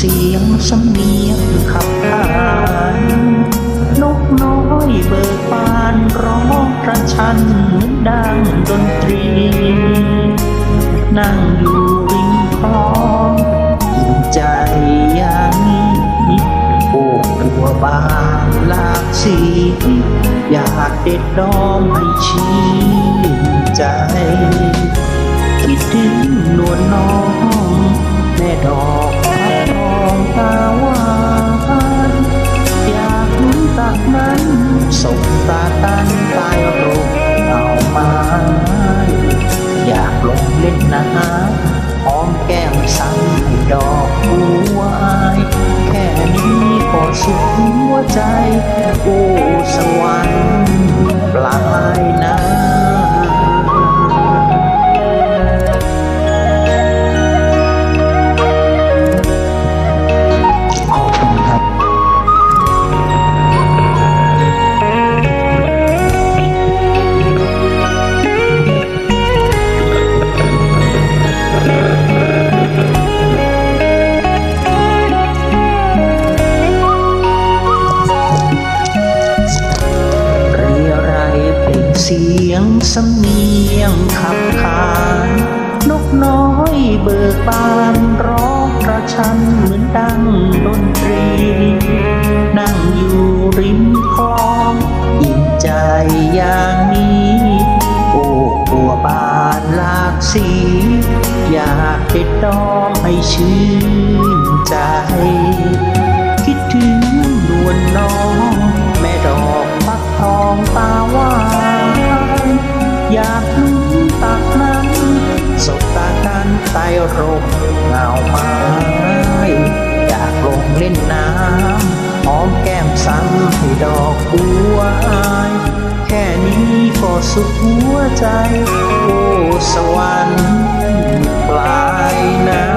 เสียงสำเนียงขับขานนกน้อยเบิกบานร้องระชันเหมือนดังดนตรี นั่งอยู่ริมคลองกินใจยางโอ้ตัวบางหลากสีอยากเด็ดดอมให้ชี้ใจ คิดถึงนวลน้องแม่ดอก สุขตาตั้นตายรกเอาไม้อยากลงเล่นน้ำหอมแก้มสั่งดอกบัวอายแค่นี้ก็สุขหัวใจโอ้สว เสียงสำเนียงขับขานนกน้อยเบิกบานร้องกระชันเหมือนดังดนตรี นั่งอยู่ริมคลองอิ่มใจอย่างนี้ โอ้บัวบานหลากสี อยากติดดอมให้ชื่นใจ ร่มเงาไม้อยากลงเล่นน้ำหอมแก้มซ้ำให้ดอกบัวอายแค่นี้ก็สุขหัวใจ โอ้สวรรค์ปลายน้ำ